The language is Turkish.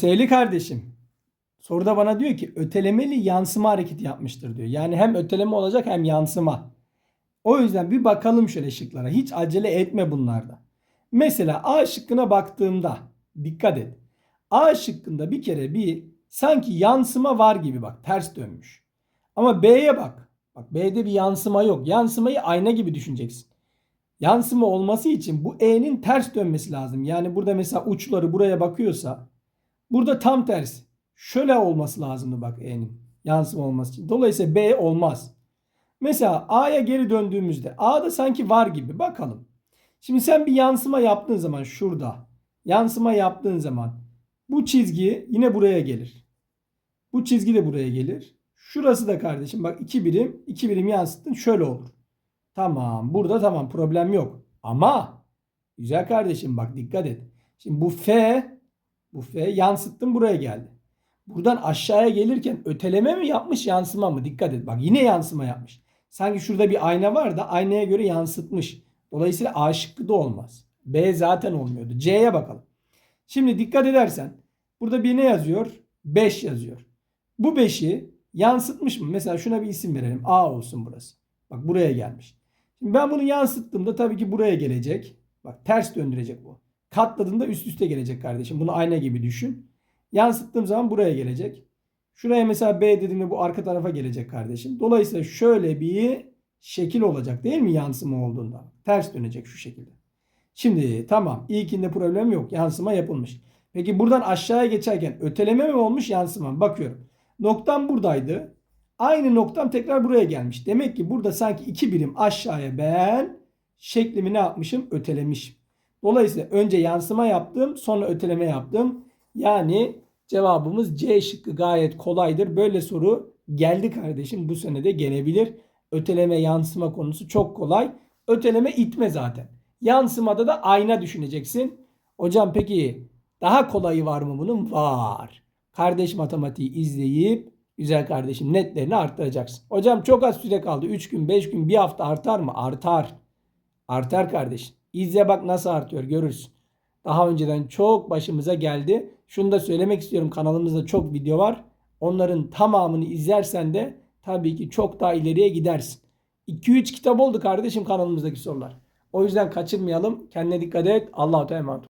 Sevgili kardeşim, soruda bana diyor ki ötelemeli yansıma hareketi yapmıştır diyor. Yani hem öteleme olacak hem yansıma. O yüzden bir bakalım şöyle şıklara. Hiç acele etme bunlarda. Mesela A şıkkına baktığımda dikkat et. A şıkkında bir kere bir sanki yansıma var gibi bak ters dönmüş. Ama B'ye bak. Bak B'de bir yansıma yok. Yansımayı ayna gibi düşüneceksin. Yansıma olması için bu E'nin ters dönmesi lazım. Yani burada mesela uçları buraya bakıyorsa burada tam tersi. Şöyle olması lazımdı bak E'nin yansıma olması için. Dolayısıyla B olmaz. Mesela A'ya geri döndüğümüzde A'da sanki var gibi bakalım. Şimdi sen bir yansıma yaptığın zaman şurada yansıma yaptığın zaman bu çizgi yine buraya gelir. Bu çizgi de buraya gelir. Şurası da kardeşim bak iki birim iki birim yansıttın şöyle olur. Tamam burada tamam problem yok. Ama güzel kardeşim bak dikkat et. Şimdi bu F bu F yansıttım buraya geldi. Buradan aşağıya gelirken öteleme mi yapmış yansıma mı? Dikkat et bak yine yansıma yapmış. Sanki şurada bir ayna var da aynaya göre yansıtmış. Dolayısıyla A şıkkı da olmaz. B zaten olmuyordu. C'ye bakalım. Şimdi dikkat edersen burada bir ne yazıyor? 5 yazıyor. Bu 5'i yansıtmış mı? Mesela şuna bir isim verelim. A olsun burası. Bak buraya gelmiş. Şimdi ben bunu yansıttığımda tabii ki buraya gelecek. Bak ters döndürecek bu. Katladığında üst üste gelecek kardeşim. Bunu ayna gibi düşün. Yansıttığım zaman buraya gelecek. Şuraya mesela B dediğimde bu arka tarafa gelecek kardeşim. Dolayısıyla şöyle bir şekil olacak değil mi yansıma olduğunda? Ters dönecek şu şekilde. Şimdi tamam ilkinde problem yok. Yansıma yapılmış. Peki buradan aşağıya geçerken öteleme mi olmuş yansıma mı? Bakıyorum. Noktam buradaydı. Aynı noktam tekrar buraya gelmiş. Demek ki burada sanki iki birim aşağıya ben şeklimi ne yapmışım? Ötelemişim. Dolayısıyla önce yansıma yaptım sonra öteleme yaptım. Yani cevabımız C şıkkı gayet kolaydır. Böyle soru geldi kardeşim bu sene de gelebilir. Öteleme yansıma konusu çok kolay. Öteleme itme zaten. Yansımada da ayna düşüneceksin. Hocam peki daha kolayı var mı bunun? Var. Kardeş matematiği izleyip güzel kardeşim netlerini arttıracaksın. Hocam çok az süre kaldı. 3 gün, 5 gün, bir hafta artar mı? Artar. Artar kardeşim. İzle bak nasıl artıyor görürsün. Daha önceden çok başımıza geldi. Şunu da söylemek istiyorum. Kanalımızda çok video var. Onların tamamını izlersen de tabii ki çok daha ileriye gidersin. 2-3 kitap oldu kardeşim kanalımızdaki sorular. O yüzden kaçırmayalım. Kendine dikkat et. Allah'a emanet.